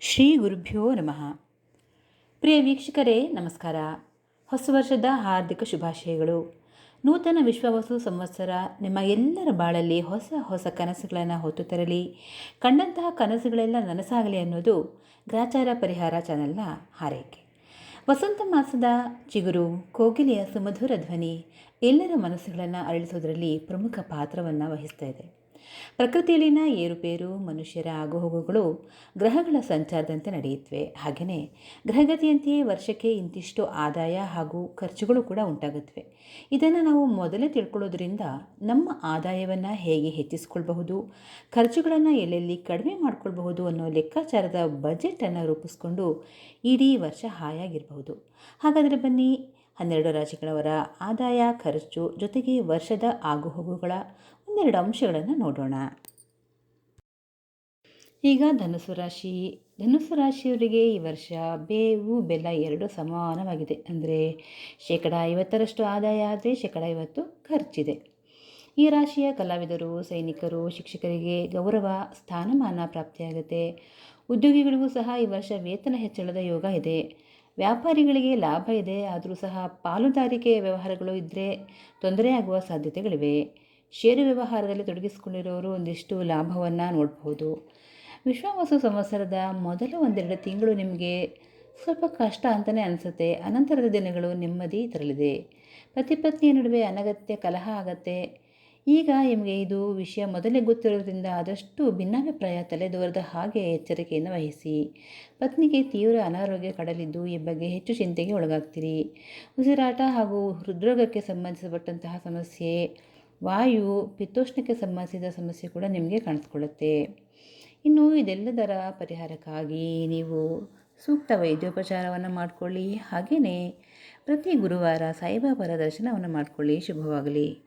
ಶ್ರೀ ಗುರುಭ್ಯೋ ನಮಃ. ಪ್ರಿಯ ವೀಕ್ಷಕರೇ, ನಮಸ್ಕಾರ. ಹೊಸ ವರ್ಷದ ಹಾರ್ದಿಕ ಶುಭಾಶಯಗಳು. ನೂತನ ವಿಶ್ವವಸು ಸಂವತ್ಸರ ನಿಮ್ಮ ಎಲ್ಲರ ಬಾಳಲ್ಲಿ ಹೊಸ ಹೊಸ ಕನಸುಗಳನ್ನು ಹೊತ್ತು ತರಲಿ. ಕಂಡಂತಹ ಕನಸುಗಳೆಲ್ಲ ನನಸಾಗಲಿ ಅನ್ನೋದು ಗ್ರಾಚಾರ ಪರಿಹಾರ ಚಾನೆಲ್ನ ಹಾರೈಕೆ. ವಸಂತ ಮಾಸದ ಚಿಗುರು, ಕೋಗಿಲೆಯ ಸುಮಧುರ ಧ್ವನಿ ಎಲ್ಲರ ಮನಸ್ಸುಗಳನ್ನು ಅರಳಿಸೋದರಲ್ಲಿ ಪ್ರಮುಖ ಪಾತ್ರವನ್ನು ವಹಿಸ್ತಾ ಇದೆ. ಪ್ರಕೃತಿಯಲ್ಲಿನ ಏರುಪೇರು, ಮನುಷ್ಯರ ಆಗುಹೋಗುಗಳು ಗ್ರಹಗಳ ಸಂಚಾರದಂತೆ ನಡೆಯುತ್ತವೆ. ಹಾಗೆಯೇ ಗ್ರಹಗತಿಯಂತೆಯೇ ವರ್ಷಕ್ಕೆ ಇಂತಿಷ್ಟು ಆದಾಯ ಹಾಗೂ ಖರ್ಚುಗಳು ಕೂಡ ಉಂಟಾಗುತ್ತವೆ. ಇದನ್ನು ನಾವು ಮೊದಲೇ ತಿಳ್ಕೊಳ್ಳೋದ್ರಿಂದ ನಮ್ಮ ಆದಾಯವನ್ನು ಹೇಗೆ ಹೆಚ್ಚಿಸ್ಕೊಳ್ಬಹುದು, ಖರ್ಚುಗಳನ್ನು ಎಲ್ಲೆಲ್ಲಿ ಕಡಿಮೆ ಮಾಡಿಕೊಳ್ಬಹುದು ಅನ್ನೋ ಲೆಕ್ಕಾಚಾರದ ಬಜೆಟನ್ನು ರೂಪಿಸ್ಕೊಂಡು ಇಡೀ ವರ್ಷ ಹಾಯಾಗಿರಬಹುದು. ಹಾಗಾದರೆ ಬನ್ನಿ, ಹನ್ನೆರಡು ರಾಶಿಗಳವರ ಆದಾಯ, ಖರ್ಚು ಜೊತೆಗೆ ವರ್ಷದ ಆಗುಹೋಗುಗಳ ಒಂದೆರಡು ಅಂಶಗಳನ್ನು ನೋಡೋಣ. ಈಗ ಧನುಸು ರಾಶಿ. ಧನುಸು ರಾಶಿಯವರಿಗೆ ಈ ವರ್ಷ ಬೇವು ಬೆಲ್ಲ ಎರಡು ಸಮಾನವಾಗಿದೆ. ಅಂದರೆ ಶೇಕಡ ಐವತ್ತರಷ್ಟು ಆದಾಯ ಆದರೆ ಶೇಕಡ ಐವತ್ತು ಖರ್ಚಿದೆ. ಈ ರಾಶಿಯ ಕಲಾವಿದರು, ಸೈನಿಕರು, ಶಿಕ್ಷಕರಿಗೆ ಗೌರವ, ಸ್ಥಾನಮಾನ ಪ್ರಾಪ್ತಿಯಾಗುತ್ತೆ. ಉದ್ಯೋಗಿಗಳಿಗೂ ಸಹ ಈ ವರ್ಷ ವೇತನ ಹೆಚ್ಚಳದ ಯೋಗ ಇದೆ. ವ್ಯಾಪಾರಿಗಳಿಗೆ ಲಾಭ ಇದೆ. ಆದರೂ ಸಹ ಪಾಲುದಾರಿಕೆ ವ್ಯವಹಾರಗಳು ಇದ್ದರೆ ತೊಂದರೆಯಾಗುವ ಸಾಧ್ಯತೆಗಳಿವೆ. ಷೇರು ವ್ಯವಹಾರದಲ್ಲಿ ತೊಡಗಿಸಿಕೊಂಡಿರೋರು ಒಂದಿಷ್ಟು ಲಾಭವನ್ನು ನೋಡಬಹುದು ವಿಶ್ವಾವಸು ಸಂವತ್ಸರದ ಮೊದಲ ಒಂದೆರಡು ತಿಂಗಳು ನಿಮಗೆ ಸ್ವಲ್ಪ ಕಷ್ಟ ಅಂತಲೇ ಅನಿಸುತ್ತೆ. ಅನಂತರದ ದಿನಗಳು ನೆಮ್ಮದಿ ತರಲಿದೆ. ಪತಿ ಪತ್ನಿಯ ನಡುವೆ ಅನಗತ್ಯ ಕಲಹ ಆಗತ್ತೆ. ಈಗ ನಿಮಗೆ ಇದು ವಿಷಯ ಮೊದಲೇ ಗೊತ್ತಿರೋದ್ರಿಂದ ಆದಷ್ಟು ಭಿನ್ನಾಭಿಪ್ರಾಯ ತಲೆದೋರದ ಹಾಗೆ ಎಚ್ಚರಿಕೆಯನ್ನು ವಹಿಸಿ. ಪತ್ನಿಗೆ ತೀವ್ರ ಅನಾರೋಗ್ಯ ಕಡಲಿದ್ದು ಈ ಬಗ್ಗೆ ಹೆಚ್ಚು ಚಿಂತೆಗೆ ಒಳಗಾಗ್ತೀರಿ. ಉಸಿರಾಟ ಹಾಗೂ ಹೃದ್ರೋಗಕ್ಕೆ ಸಂಬಂಧಿಸಪಟ್ಟಂತಹ ಸಮಸ್ಯೆ ವಾಯು ಪಿತ್ತೋಷ್ಣಕ್ಕೆ ಸಂಬಂಧಿಸಿದ ಸಮಸ್ಯೆ ಕೂಡ ನಿಮಗೆ ಕಾಣಿಸ್ಕೊಳ್ಳುತ್ತೆ. ಇನ್ನು ಇದೆಲ್ಲದರ ಪರಿಹಾರಕ್ಕಾಗಿ ನೀವು ಸೂಕ್ತ ವೈದ್ಯೋಪಚಾರವನ್ನು ಮಾಡಿಕೊಳ್ಳಿ. ಹಾಗೆಯೇ ಪ್ರತಿ ಗುರುವಾರ ಸಾಯಿಬಾಬಾರ ದರ್ಶನವನ್ನು ಮಾಡಿಕೊಳ್ಳಿ. ಶುಭವಾಗಲಿ.